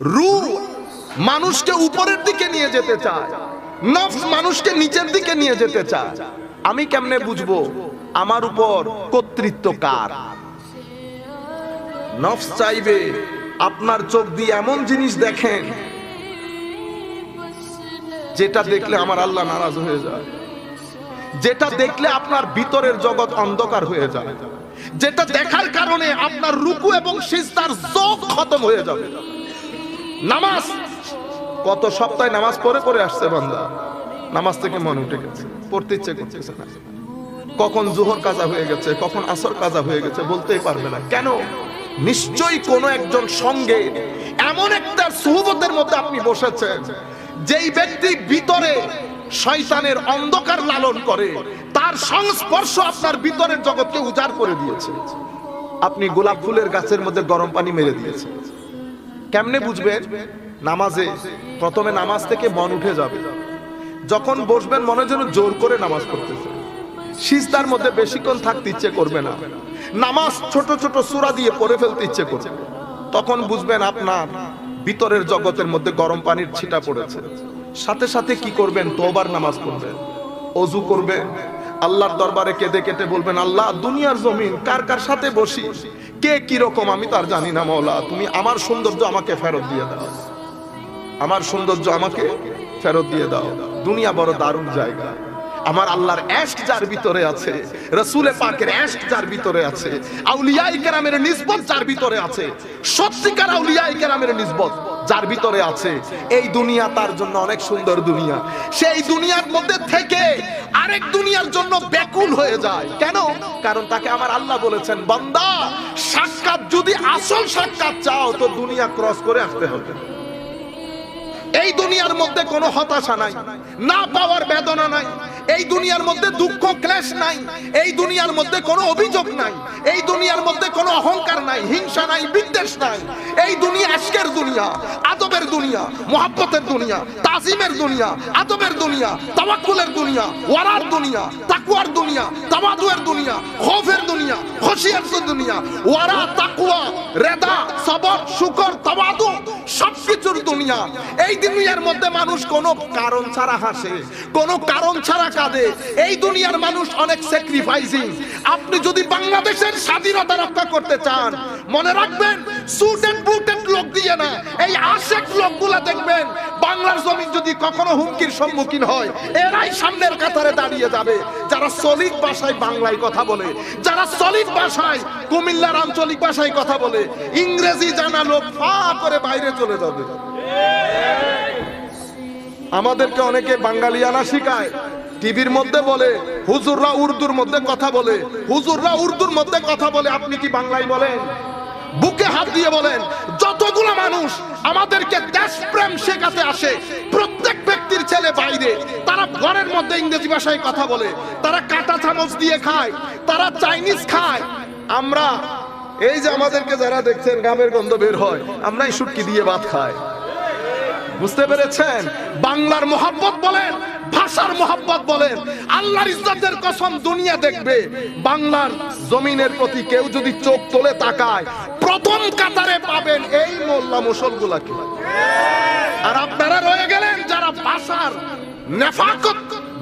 রু মানুষকে উপরের দিকে নিয়ে যেতে চায়। নফস মানুষকে নিচের দিকে নিয়ে যেতে চায়। আমি কেমনে বুঝব? আমার উপর কর্তৃত্ব কার নফস চাইবে আপনার চোখ দিয়ে এমন জিনিস দেখেন, যেটা দেখলে আমার আল্লাহ নারাজ হয়ে যায়। যেটা দেখলে আপনার ভিতরের জগৎ অন্ধকার হয়ে যায়। যেটা দেখার কারণে আপনার রুকু এবং সিজদার যোগ খতম হয়ে যাবে। নামাজ। কত সপ্তাহে নামাজ পড়ে পড়ে আসছে বান্দা। নামাজ থেকে মন উঠে গেছে। পড়তে ইচ্ছে করতেছে না। কখন জোহর কাজা হয়ে গেছে, কখন আসর কাজা হয়ে গেছে বলতেই পারবে না। কেন? নিশ্চয়ই কোনো একজন সঙ্গে এমন একটা সুহবতের মধ্যে আপনি বসেছেন, যেই ব্যক্তি ভিতরে শয়তানের অন্ধকার লালন করে, তার সংস্পর্শ আপনার ভিতরের জগৎকে উজাড় করে দিয়েছে। আপনি গোলাপ ফুলের গাছের মধ্যে গরম পানি মেরে দিয়েছেন। কেমনে বুঝবেন? নামাজে। প্রথমে নামাজ থেকে মন উঠে যাবে। যখন বসবেন, মনে যেন জোর করে নামাজ পড়তেছে সিজদার মধ্যে বেশিক্ষণ থাকতে ইচ্ছে করবে না। নামাজ ছোট ছোট সূরা দিয়ে পড়ে ফেলতে ইচ্ছে করবে। তখন বুঝবেন আপনার ভিতরের জগতের মধ্যে গরম পানির ছিটা পড়েছে। সাথে সাথে কি করবেন? তোবার নামাজ পড়বেন। অজু করবে আল্লাহর দরবারে কেঁদে কেটে বলবেন, আল্লাহ, দুনিয়ার জমিন কার কার সাথে বসি? কে কীরকম আমি তার জানি না মৌলা তুমি আমার সৌন্দর্য আমাকে ফেরত দিয়ে দাও। আমার সৌন্দর্য আমাকে ফেরত দিয়ে দাও। দুনিয়া বড় দারুণ জায়গা। আমার আল্লাহর অ্যাস্ট যার ভিতরে আছে রসুলে পাকের অ্যাস্ট যার ভিতরে আছে আউলিয়াই কেরামের নিসবত যার ভিতরে আছে, সত্যিকার আউলিয়াই কেরামের নিসবত। যার ভিতরে আছে। এই দুনিয়া তার জন্য অনেক সুন্দর দুনিয়া। সেই দুনিয়ার মধ্যে থেকে আরেক দুনিয়ার জন্য ব্যাকুল হয়ে যায়। কেন? কারণ তাকে আমার আল্লাহ বলেছেন, বান্দা, সাক্ষাৎ যদি আসল সাক্ষাৎ চাও, তো দুনিয়া ক্রস করে আসতে হবে। এই দুনিয়ার মধ্যে কোনো হতাশা নাই, না পাওয়ার বেদনা নাই এই দুনিয়ার মধ্যে দুঃখ, ক্লেশ নাই। এই দুনিয়ার মধ্যে কোনো অভিযোগ নাই। এই দুনিয়ার মধ্যে কোনো অহংকার নাই, হিংসা নাই, বিদ্বেষ নাই। এই দুনিয়া আজকের দুনিয়া, আদবের দুনিয়া, মোহাব্বতের দুনিয়া, তাজিমের দুনিয়া, আদবের দুনিয়া, তাওয়াক্কুলের দুনিয়া, ওয়ারার দুনিয়া তাকুয়ার দুনিয়া, তাওয়াদুয়ের দুনিয়া, খৌফের দুনিয়া খসিয়াতের দুনিয়া, ওয়ারা তাকুয়া রেদা, সবর, শুকর, তাওয়াদু, সবকিছুর দুনিয়া। এই দুনিয়ার মধ্যে মানুষ কোনো কারণ ছাড়া হাসে, কোনো কারণ ছাড়া কাঁদে। এই দুনিয়ার মানুষ অনেক স্যাক্রিফাইসিং আপনি যদি বাংলাদেশের স্বাধীনতা রক্ষা করতে চান, মনে রাখবেন সুট এন্ড বুটেড লোক দিয়ে না, এই আশেক লোকগুলা দেখবেন, বাংলার জমিন যদি কখনো হুমকির সম্মুখীন হয়, এরাই সামনের কাতারে দাঁড়িয়ে যাবে। যারা সলিড ভাষায় বাংলায় কথা বলে, যারা সলিড ভাষায় কুমিল্লার আঞ্চলিক ভাষায় কথা বলে, ইংরেজি জানা লোক ফা করে বাইরে চলে যাবে। আমাদেরকে অনেকে বাঙালিয়ানা শিখায়। টিভির মধ্যে বলে, হুজুররা উর্দুর মধ্যে কথা বলে। হুজুররা উর্দুর মধ্যে কথা বলে, আপনি কি বাংলায় বলেন? বুকে হাত দিয়ে বলেন, যতগুলো মানুষ আমাদেরকে দেশপ্রেম শেখাতে আসে, প্রত্যেক ব্যক্তির ছেলে বাইরে, তারা ঘরের মধ্যে ইংরেজি ভাষায় কথা বলে, তারা কাটা চামচ দিয়ে খায়, তারা চাইনিজ খায়। আমরা, এই যে আমাদেরকে যারা দেখছেন, গামের গন্ধ বের হয়, আমরাই সুটকি দিয়ে ভাত খাই। বুঝতে পেরেছেন? বাংলার মোহাব্বত বলেন ভাষার মোহাব্বত বলেন। আল্লাহর ইজ্জতের কসম দুনিয়া দেখবে। বাংলার জমিনের প্রতি কেউ যদি চোখ তোলে তাকায়, প্রথম কাতারে পাবেন এই মোল্লা মুসলগুলাকে। আর আপনারা রয়ে গেলেন যারা ভাষার নেফাকত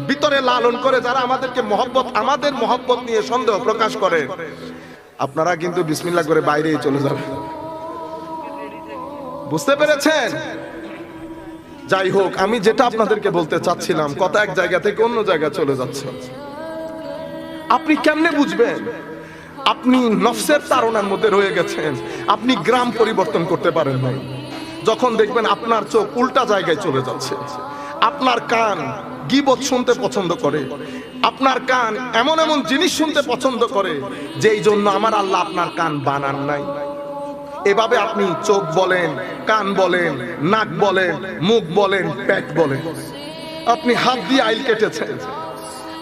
ভিতরে লালন করে, যারা আমাদেরকে মহব্বত, আমাদের মহব্বত নিয়ে সন্দেহ প্রকাশ করে। আপনারা কিন্তু বিসমিল্লা করে বাইরেই চলে যাবেন। বুঝতে পেরেছেন? যাই হোক, আমি যেটা আপনাদেরকে বলতে চাচ্ছিলাম, কথা এক জায়গা থেকে অন্য জায়গায় চলে যাচ্ছে। আপনি কেমনে বুঝবেন? আপনি নফসের তারণার মধ্যে রয়ে গেছেন। আপনি গ্রাম পরিবর্তন করতে পারেন নাই। যখন দেখবেন আপনার চোখ উল্টা জায়গায় চলে যাচ্ছে। আপনার কান গিবত শুনতে পছন্দ করে। আপনার কান এমন এমন জিনিস শুনতে পছন্দ করে, যেই জন্য আমার আল্লাহ আপনার কান বানান নাই। এভাবে আপনি চোখ বলেন, কান বলেন, নাক বলেন, মুখ বলেন, পেট বলেন। আপনি হাত দিয়ে আইল কেটেছেন।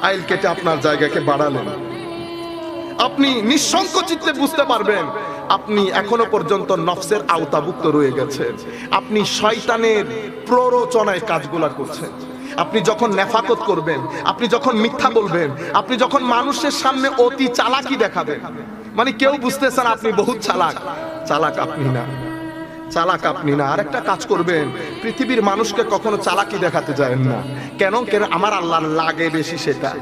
আইল কেটে আপনার জায়গাকে বাড়ালেন। আপনি নিঃসংক চিত্তে বুঝতে পারবেন, আপনি এখনও পর্যন্ত নফসের আওতাভুক্ত রয়ে গেছেন। আপনি শয়তানের প্ররোচনায় কাজগুলা করছেন। আপনি যখন নেফাকত করবেন, আপনি যখন মিথ্যা বলবেন, আপনি যখন মানুষের সামনে অতি চালাকি দেখাবেন মানে কেউ বুঝতেছেন আপনি বহুত চালাক। চালাক আপনি না। চালাক আপনি না। আরেকটা কাজ করবেন, পৃথিবীর মানুষকে কখনো চালাকি দেখাতে যায় না। কেন? কেন? আমার আল্লাহ লাগে বেশি সেটা।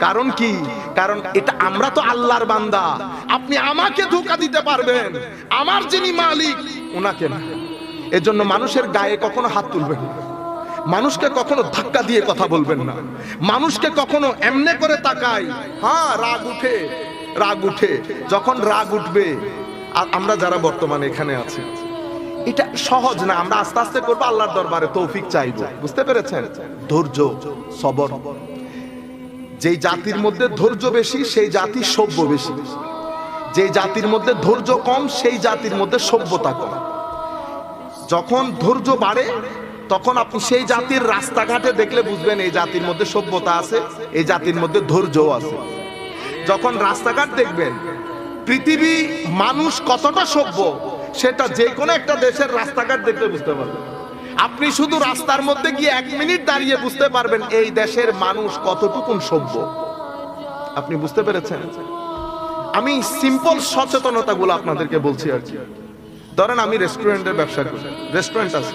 কারণ কি? কারণ এটা আমরা তো আল্লাহর বান্দা। আপনি আমাকে ধোকা দিতে পারবেন। আমার যিনি মালিক ওনাকে না। এজন্য মানুষের গায়ে কখনো হাত তুলবেন না। মানুষকে কখনো ধাক্কা দিয়ে কথা বলবেন না। মানুষকে কখনো এমনে করে তাকাই হ্যাঁ রাগ উঠে রাগ উঠে। যখন রাগ উঠবে আর আমরা যারা বর্তমানে এখানে আছি, এটা সহজ না, আমরা আস্তে আস্তে করব, আল্লাহর দরবারে তৌফিক চাইব। বুঝতে পেরেছেন? ধৈর্য, সবর। যেই জাতির মধ্যে ধৈর্য বেশি, সেই জাতি সভ্য বেশি। যে জাতির মধ্যে ধৈর্য কম, সেই জাতির মধ্যে সভ্যতা কম। যখন ধৈর্য বাড়ে, তখন আপনি সেই জাতির রাস্তাঘাটে দেখলে বুঝবেন এই জাতির মধ্যে সভ্যতা আছে, এই জাতির মধ্যে ধৈর্যও আছে। যখন রাস্তাঘাট দেখবেন পৃথিবী মানুষ কতটা সভ্য, সেটা যে কোনো একটা দেশের রাস্তাঘাট দেখলে বুঝতে পারবেন। আপনি শুধু রাস্তার মধ্যে গিয়ে এক মিনিট দাঁড়িয়ে বুঝতে পারবেন এই দেশের মানুষ কতটুকুন সভ্য। আপনি বুঝতে পেরেছেন? আমি সিম্পল সচেতনতাগুলো আপনাদেরকে বলছি আর কি। ধরেন আমি রেস্টুরেন্টের ব্যবসা করি, রেস্টুরেন্ট আছে।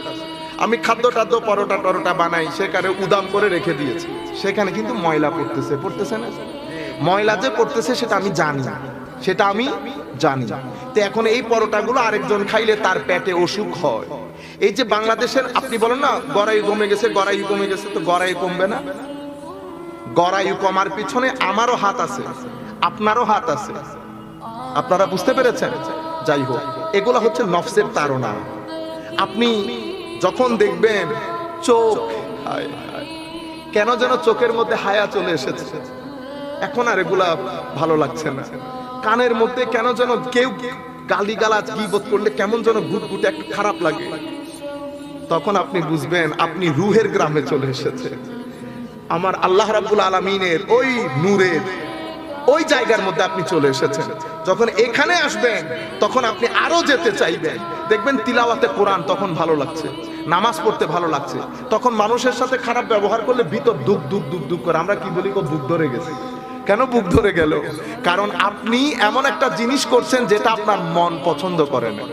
আমি খাদ্য টাদ্য, পরোটা টরোটা বানাই, সেখানে উদাম করে রেখে দিয়েছি। সেখানে কিন্তু ময়লা পড়তেছে পড়তেছে না? ময়লা যে পড়তেছে সেটা আমি জানি। না সেটা আমি জানি। তো এখন এই পরোটাগুলো আরেকজন খাইলে তার পেটে অসুখ হয়। এই যে বাংলাদেশের, আপনি বলেন না, গড়াই কমে গেছে, গড়াই কমে গেছে, তো গড়াই কমবে না? গড়াই কমার পিছনে আমারও হাত আছে, আপনারও হাত আছে। আপনারা বুঝতে পেরেছেন? যাই হোক, এগুলো হচ্ছে নফসের তাড়না। আপনি যখন দেখবেন চোখ কেন যেন চোখের মধ্যে হায়া চলে এসেছে। এখন আর এগুলা ভালো লাগছে না। কানের মধ্যে কেন যেন কেউ গালি গালাজ গিবত করলে কেমন যেন গুটে একটু খারাপ লাগে। তখন আপনি বুঝবেন, আপনি রুহের গ্রামে চলে এসেছে। আমার আল্লাহ রাবুল আলমিনের ওই নূরের ওই জায়গার মধ্যে আপনি চলে এসেছেন। যখন এখানে আসবেন, তখন আপনি আরও যেতে চাইবেন। দেখবেন তিলাওয়াতে কোরআন তখন ভালো লাগছে, নামাজ পড়তে ভালো লাগছে। তখন মানুষের সাথে খারাপ ব্যবহার করলে ভিতর দুঃখ দুঃখ দুঃখ দুঃখ করে। আমরা কি বলি বুক ধরে গেছে। কেন বুক ধরে গেল? কারণ আপনি এমন একটা জিনিস করছেন যেটা আপনার মন পছন্দ করে না।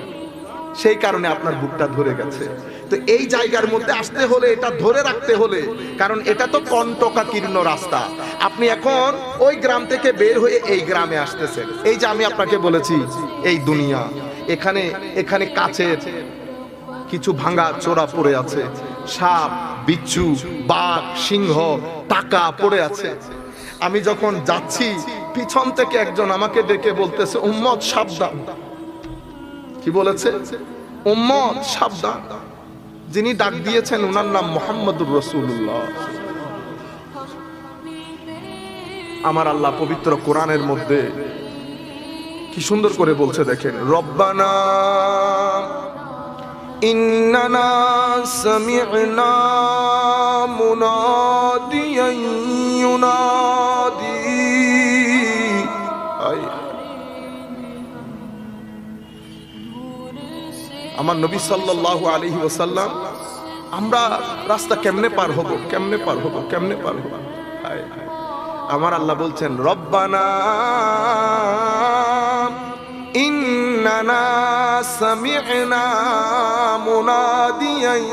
সেই কারণে আপনার বুকটা ধরে গেছে। তো এই জায়গার মধ্যে আসতে হলে, এটা ধরে রাখতে হলে, কারণ এটা তো কণ্টকাকীর্ণ রাস্তা। আপনি এখন ওই গ্রাম থেকে বের হয়ে এই গ্রামে আসতেছেন। এই যে আমি আপনাকে বলেছি, এই দুনিয়া, এখানে এখানে কাছের কিছু ভাঙা চোরা পড়ে আছে। সাপ, বিচ্ছু, বাঘ, সিংহ, টাকা পড়ে আছে। আমি যখন যাচ্ছি, পিছন থেকে একজন আমাকে ডেকে বলতেছে, উম্মত, সাবধান। কি বলেছে? উম্মত, সাবধান। যিনি ডাক দিয়েছেন ওনার নাম মোহাম্মদুর রসুল্লাহ আমার আল্লাহ পবিত্র কোরআনের মধ্যে কি সুন্দর করে বলছে দেখেন, রব্বানা ইন্নানা সামি'না আমার নবী সাল্লাল্লাহু আলাইহি ওয়াসাল্লাম, আমরা রাস্তা কেমনে পার হব, কেমনে পার হব, কেমনে পার হব। আমার আল্লাহ বলছেন, রব্বানা ইন্নানা সামি'না মুনাদিয়ান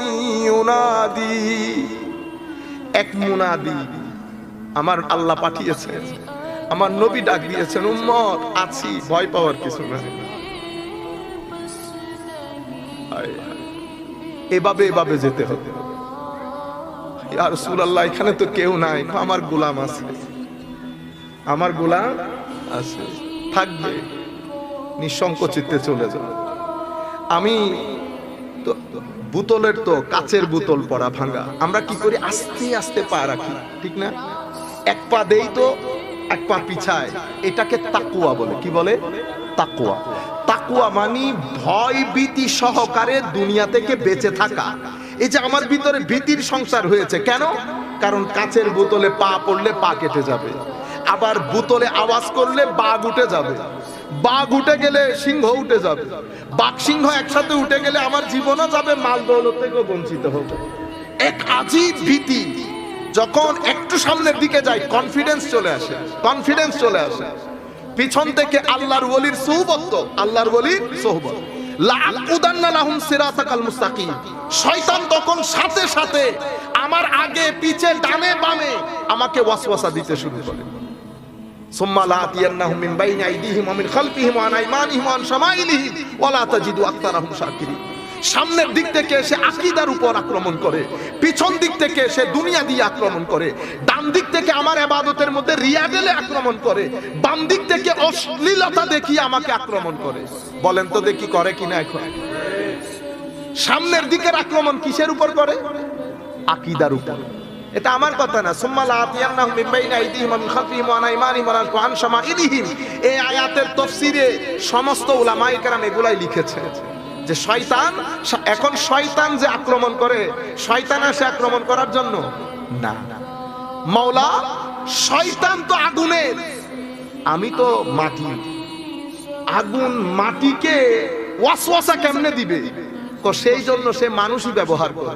ইউনাদি এক মুনাদি আমার আল্লাহ পাঠিয়েছেন আমার নবী ডাক দিয়েছেন, উম্মত, আছি, ভয় পাওয়ার কিছু হায়। এভাবে এভাবে যেতে হবে। আর সুর সুলাল্লাহ এখানে তো কেউ নাই, আমার গোলাম আছে। আমার গোলাম আছে। থাকবে নিঃসংক চিত্তে চলে যাবে। আমি তো বোতলের তো কাচের বোতল পড়া ভাঙা। আমরা কি করি? আস্তে আস্তে পা রাখি, ঠিক না? এক পা দেই তো, এক পা পিছায়। এটাকে তাকুয়া বলে। কি বলে? তাকুয়া। তাকুয়া মানি ভয় ভীতি সহকারে দুনিয়া থেকে বেঁচে থাকা। এই যে আমার ভিতরে ভীতির সংসার হয়েছে, কেন? কারণ কাচের বোতলে পা পড়লে পা কেটে যাবে। আবার বোতলে আওয়াজ করলে বাঘ উঠে যাবে। বাঘ উঠে গেলে সিংহ উঠে যাবে। বাঘ সিংহ একসাথে উঠে গেলে আমার জীবনও যাবে, মাল দৌলত থেকেও বঞ্চিত হবে। এক আজীব ভীতি, যখন একটু সামনের দিকে যাই কনফিডেন্স চলে আসে কনফিডেন্স চলে আসে। পিছন থেকে আল্লাহর ওলির সৌবত্ত আল্লাহর ওলির সাথে আমার আগে, পিছে, ডানে, বামে আমাকে ওয়াসওয়াসা দিতে শুরু করে। মিন মিন সামনের দিক থেকে এসে আকীদার উপর আক্রমণ করে, পিছন দিক থেকে এসে দুনিয়া দিয়ে আক্রমণ করে, ডান দিক থেকে আমার ইবাদতের মধ্যে রিয়া ঢেলে আক্রমণ করে, বাম দিক থেকে অশ্লীলতা দেখিয়ে আমাকে আক্রমণ করে। বলেন তো দেখি করে কিনা এখন? সামনের দিকের আক্রমণ কিসের উপর করে? আকীদার উপর। এটা আমার কথা না। সুম্মা লাতিয়ান্নাহুম মিন বাইনি আইদিহিম ওয়া মিন খালফিহিম ওয়া আইমানিহিম ওয়া আন শামাইলিহিম এই আয়াতের তাফসীরে সমস্ত উলামায়ে কেরাম এগুলাই লিখেছে যে শয়তান এখন শয়তান যে আক্রমণ করে, শয়তান আসে আক্রমণ করার জন্য না। মাওলা, শয়তান তো আগুনের। আমি তো মাটি। আগুন মাটিকে ওয়াসওয়াসা কেমনে দিবে? তো সেই জন্য সে মানুষই ব্যবহার করে।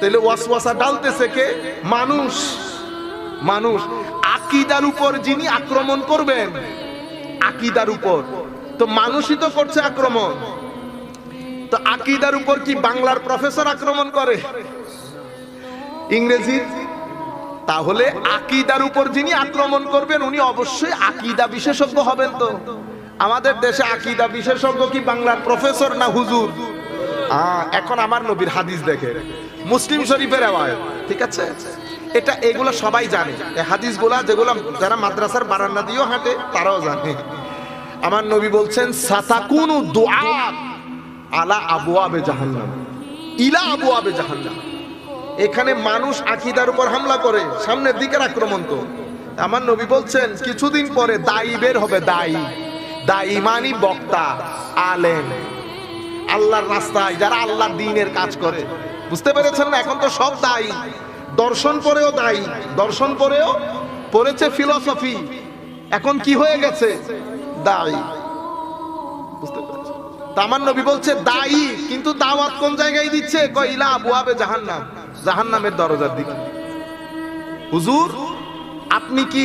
তাহলে ওয়াসওয়াসা ডালতেছে কে? মানুষ। মানুষ। আকিদার উপর যিনি আক্রমণ করবেন, আকিদার উপর। তো মানুষই তো করছে আক্রমণ। তো আকিদার উপর কি বাংলার প্রফেসর আক্রমণ করে? ইংরেজি? তাহলে আকিদার উপর যিনি আক্রমণ করবেন, উনি অবশ্যই আকিদা বিশেষজ্ঞ হবেন তো। আমাদের দেশে আকিদা বিশেষজ্ঞ কি বাংলার প্রফেসর না হুজুর? এখন আমার নবীর হাদিস দেখে। মুসলিম শরীফের আওয়াজ ঠিক আছে? এটা এগুলো সবাই জানে। এই হাদিসগুলা যেগুলো যারা মাদ্রাসার বারান্দা দিয়েও হাঁটে, তারাও জানে। আমার নবী বলছেন, সাতাকুনু আলা আবওয়াবে জাহান্নাম। ইলা আবওয়াবে জাহান্নাম। এখানে মানুষ আকিদার উপর হামলা করে, সামনের দিকের আক্রমণ তো। আমার নবী বলছেন, কিছুদিন পরে দায়ী বের হবে, দায়ী। দায়ী মানি বক্তা আলেন আল্লাহর রাস্তায় যারা আল্লাহর দিনের কাজ করে বুঝতে পেরেছেন? না এখন তো সব দায়ী। দর্শন পরেও দায়ী। দর্শন পরেও পড়েছে ফিলসফি এখন কি হয়ে গেছে? দায়ী। বুঝতে পেরেছেন? নবী বলছে, দায়ী। কিন্তু দাওয়াত কোন জায়গায় দিচ্ছে? কইলা আবে জাহান্নাম। জাহান্নামের দরজার দিকে। হুজুর, আপনি কি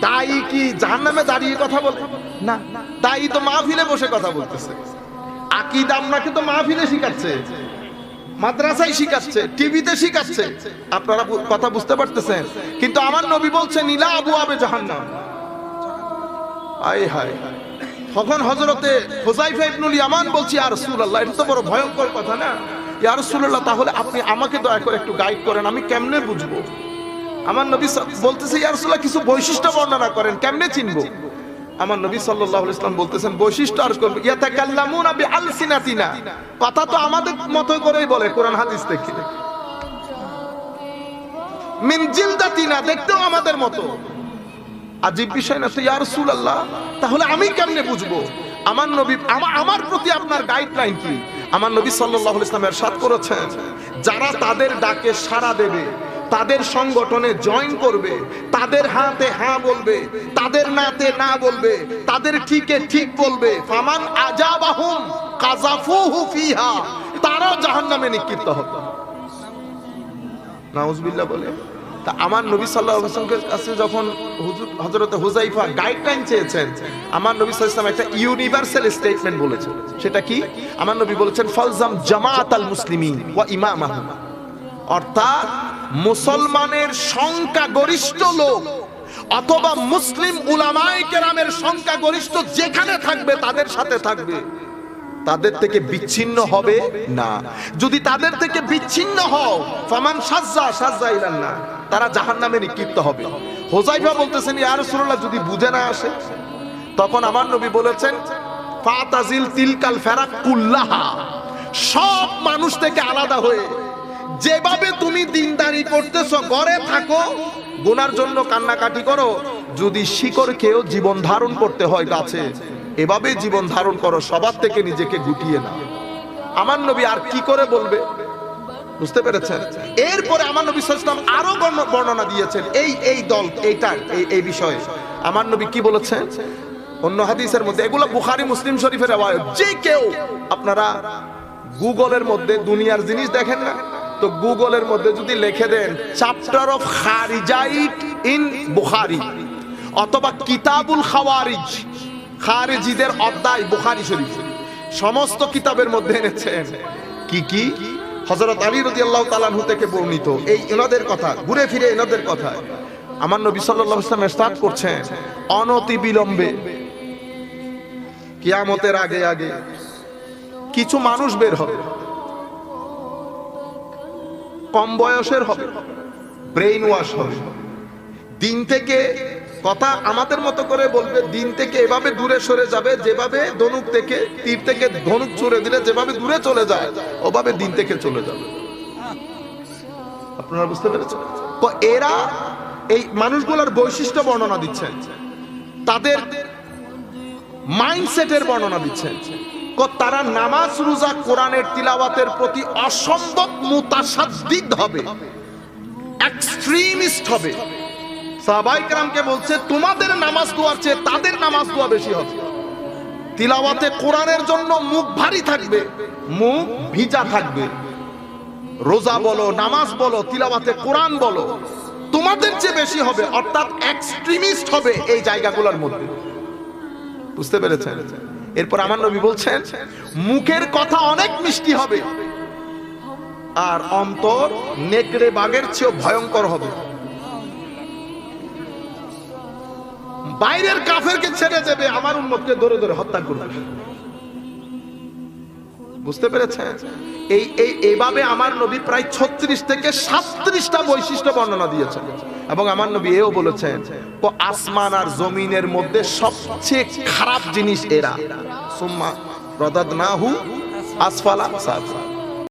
দায়ী কি জাহান্নামে দাঁড়িয়ে কথা বলে না। দায়ী তো মাহফিলে বসে কথা বলতেছে। আকিদা আপনাকে তো মাহফিলে শিখাচ্ছে। মাদ্রাসায় শিখাচ্ছে, টিভিতে শিখাচ্ছে। আপনারা কথা বুঝতে পারতেছেন। কিন্তু আমার নবী বলছেন নীলা আবু আবে জাহান্নাম। আয় হায়। তখন হজরতে হোজাইফা ইবনুল ইয়ামান বলছি আর রাসূলুল্লাহ, এটা তো বড় ভয়ঙ্কর কথা না? ইয়া রাসূলুল্লাহ, তাহলে আপনি আমাকে দয়া করে একটু গাইড করেন, আমি কেমনে বুঝব? আমার নবী বলতেছে, ইয়া রাসূলুল্লাহ, কিছু বৈশিষ্ট্য বর্ণনা করেন, কেমনে চিনবো? আমার নবী আলাইহি ইসলাম বলতেছেন, বৈশিষ্ট্য আর করবে। বিআলসিনাতিনা। কথা তো আমাদের মতো করেই বলে, কোরআন হাদিস থেকে আমাদের মতো। বিষয় না, তো ইয়া রাসূলুল্লাহ, তাহলে আমি কেমনে বুঝব? আমার নবী আমার প্রতি আপনার গাইডলাইন কি? আমার নবী আলাইহি ইসলাম এরশাদ করেছেন, যারা তাদের ডাকে সাড়া দেবে তাদের সংগঠনে জয়েন করবে। তাদের হাতে হ্যাঁ বলবে, তাদের নাতে না বলবে, তাদের ঠিকে ঠিক বলবে। ফামান আজাবাহুম কাজাফুহু ফিহা, তারাও জাহান্নামে নিক্ষিপ্ত হবে নাউজবিল্লাহ বলে, তা আমার নবী আলাইহি ওয়াসাল্লামের কাছে যখন হুজুর হযরত হুজাইফা গাইডলাইন চেয়েছেন, আমার নবী ওয়াসাল্লাম একটা ইউনিভার্সাল স্টেটমেন্ট বলেছেন। সেটা কি? আমার নবী বলেছেন, ফালজাম জামাআত আল মুসলিমিন ওয়া ইমামাহুম। অর্থাৎ মুসলমানের সংখ্যা গরিষ্ঠ লোক, অথবা মুসলিম উলামায়ে কেরামের সংখ্যা গরিষ্ঠ যেখানে থাকবে, তাদের সাথে থাকবে। তাদের থেকে বিচ্ছিন্ন হবে না। যদি তাদের থেকে বিচ্ছিন্ন হও, ফামান সাজ্জা সাজ্জা ইলান না তারা জাহান্নামে নিক্ষিপ্ত হবে। হোজাইফা বলতেছেন, ইয়া রাসূলুল্লাহ, যদি বুঝে না আসে? তখন আমার নবী বলেছেন, ফাতাজিল তিলকাল ফারাক কুল্লাহা। সব মানুষ থেকে আলাদা হয়ে যেভাবে তুমি দিনদারি করতেছো, ঘরে থাকো, গুনার জন্য কান্নাকাটি করো, যদি শিকড় খেয়েও জীবন ধারণ করতে হয় গাছে, এভাবে জীবন ধারণ করো, সবার থেকে নিজেকে গুটিয়ে নাও। আমার নবী আর কি করে বলবে? বুঝতে পেরেছেন? এরপরে আমার নবী সাল্লাম আরও বর্ণনা দিয়েছেন, এই এই দল, এইটা, এই এই বিষয়ে। আমার নবী কি বলেছেন? অন্য হাদিসের মধ্যে, এগুলো বুখারি, মুসলিম শরীফের যে কেউ, আপনারা গুগলের মধ্যে দুনিয়ার জিনিস দেখেন না তো গুগলের মধ্যে যদি লিখে দেন chapter of Kharijite in Bukhari অথবা কিতাবুল খাওয়ারিজ খারিজিদের অধ্যায় বুখারি শরীফ, সমস্ত কিতাবের মধ্যে এনেছেন। কি কি? হযরত আলী রাদিয়াল্লাহু তাআলা আনহু থেকে বর্ণিত। এই এনাদের কথা, ঘুরে ফিরে এনাদের কথা। আমার নবী সাল্লাল্লাহু আলাইহি ওয়াসাল্লাম স্টার্ট করছেন অনতি বিলম্বে কিয়ামতের আগে আগে। কিছু মানুষ বের হবে। কম বয়সের হবে। ব্রেইন ওয়াশ হবে। দিন থেকে কথা আমাদের মতো করে বলবে, দিন থেকে এভাবে দূরে সরে যাবে, যেভাবে ধনুক থেকে তীর থেকে ধনুক ছুড়ে দিলে যেভাবে দূরে চলে যায়, ওভাবে দিন থেকে চলে যাবে। আপনারা বুঝতে পেরেছেন? তো এরা এই মানুষগুলোর বৈশিষ্ট্য বর্ণনা দিচ্ছেন। তাদের মাইন্ডসেটের বর্ণনা দিচ্ছেন। তারা নামাজ রোজা কোরআনের তিলাওয়াতের প্রতি অসম্ভব মুতাসাদ্দিক হবে এক্সট্রিমিস্ট হবে। সাহাবাই কালামকে বলছে, তোমাদের নামাজ দোয়ার চেয়ে তাদের নামাজ দোয়া বেশি হবে। তিলাওয়াতে কোরআনের জন্য মুখ ভারী থাকবে, মুখ ভিজা থাকবে। রোজা বলো, নামাজ বলো, তিলাওয়াতে কোরআন বলো, তোমাদের চেয়ে বেশি হবে, অর্থাৎ এক্সট্রিমিস্ট হবে এই জায়গাগুলোর মধ্যে। বুঝতে পেরেছেন? এরপর আমার নবী বলছেন, মুখের কথা অনেক মিষ্টি হবে আর অন্তর নেকড়ে বাঘের চেয়েও ভয়ঙ্কর হবে। বাইরের কাফেরকে ছেড়ে দেবে, আমার উন্মতকে ধরে ধরে হত্যা করবে। বুঝতে পেরেছেন? এই এই, এভাবে আমার নবী প্রায় ছত্রিশ থেকে সাতত্রিশটা বৈশিষ্ট্য বর্ণনা দিয়েছেন। এবং আমার নবী এও বলেছেন, ও আসমান আর জমিনের মধ্যে সবচেয়ে খারাপ জিনিস এরা। সুম্মা রদাদ না হু আসফালা সাফা।